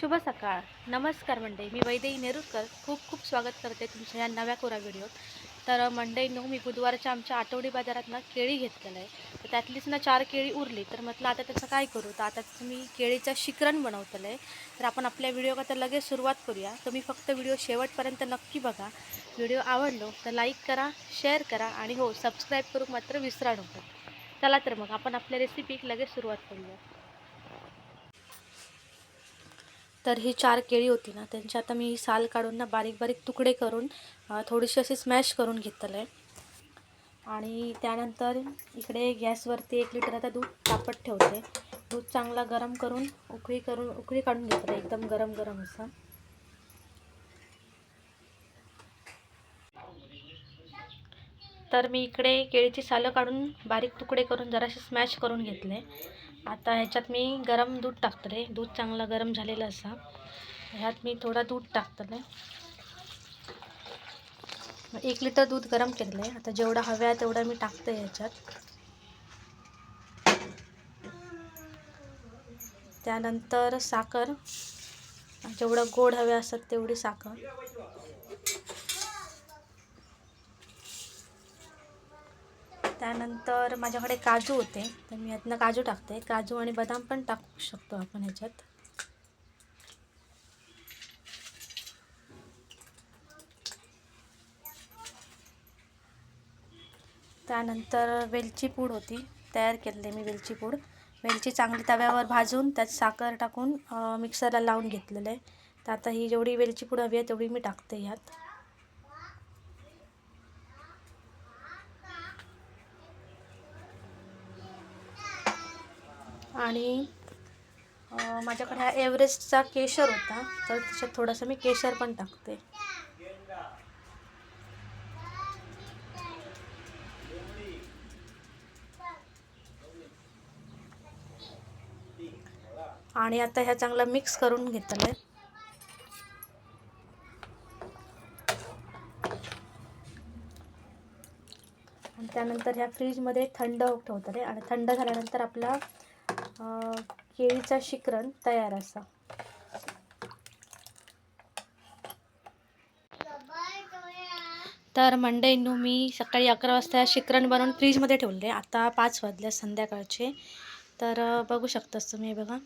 शुभ सकाळ. नमस्कार मंडई मी वैदेही नेरुरकर खूप खूप स्वागत करते तुमच्या या नव्या कोरा व्हिडिओत. तर मंडईनो मी बुधवारच्या आमच्या आठवडी बाजारात ना केळी घेतलेलं आहे. तर त्यातलीच ना चार केळी उरली. तर म्हटलं आता त्याचं काय करू? तर आता मी केळीचं शिकरण बनवतलं आहे तर आपण आपल्या व्हिडिओ का तर लगेच सुरुवात करूया. तुम्ही फक्त व्हिडिओ शेवटपर्यंत नक्की बघा. व्हिडिओ आवडलो तर लाईक करा शेअर करा आणि हो सबस्क्राईब करू मात्र विसरा नको. चला तर मग आपण आपल्या रेसिपीक लगेच सुरुवात करूया. तर ही चार केळी होती ना त्यांची आता मी साल काढून ना बारीक बारीक तुकडे करून थोडीशी अशी स्मॅश करून घेतलं आहे आणि त्यानंतर इकडे गॅसवरती एक लिटर आता दूध तापत ठेवते. दूध चांगला गरम करून उकळी करून उकळी काढून घेतलं एकदम गरम गरम असं. तर मी इकडे केळीची सालं काढून बारीक तुकडे करून जरासे स्मॅश करून घेतले आता ह्याच्यात मी गरम दूध टाकतले दूध चांगलं गरम झालेलं असा. ह्यात मी थोडा दूध टाकतले एक लिटर दूध गरम केलेलं आहे आता जेवढा हव्या तेवढा मी टाकते ह्याच्यात. त्यानंतर साखर. जेवढं गोड हवे असतात तेवढी साखर. त्यानंतर माझ्याकडे काजू होते तर मी यातनं काजू टाकते. काजू आणि बदाम पण टाकू शकतो आपण ह्याच्यात. त्यानंतर वेलची पूड होती तयार केलेली मी वेलची पूड. वेलची चांगली तव्यावर भाजून त्यात साखर टाकून मिक्सरला लावून घेतलेलं आहे. तर आता ही जेवढी वेलची पूड हवी आहे तेवढी मी टाकते ह्यात आणि माझ्याकडे हा एव्हरेस्टचा केशर होता. तर त्याच्यात थोडंसं मी केशर पण टाकते. आणि आता ह्या चांगला मिक्स करून घेतलं आणि त्यानंतर ह्या फ्रीजमध्ये थंड ठेवतात आणि थंड झाल्यानंतर आपला केळीचा शिकरण तयार असा. तर मंडईनू मी सकाळी अकरा वाजता शिकरण बनवून फ्रीजमध्ये ठेवले. आता पाच वाजल्या संध्याकाळचे. तर बघू शकतास तुम्ही हे बघा.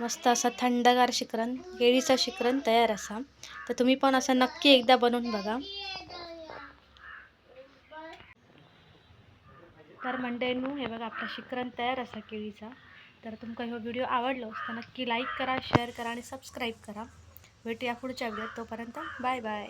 मस्त असा थंडगार शिकरण केळीचा शिकरण तयार असा. तर तुम्ही पण असं नक्की एकदा बनवून बघा. तर मंडळींनो हे बघा आपला शिकरण तयार असा केळीचा. तर तुमका ह्यो व्हिडिओ आवडलो तर नक्की लाईक करा शेअर करा आणि सबस्क्राईब करा. भेटूया पुढच्या व्हिडिओत तोपर्यंत बाय बाय.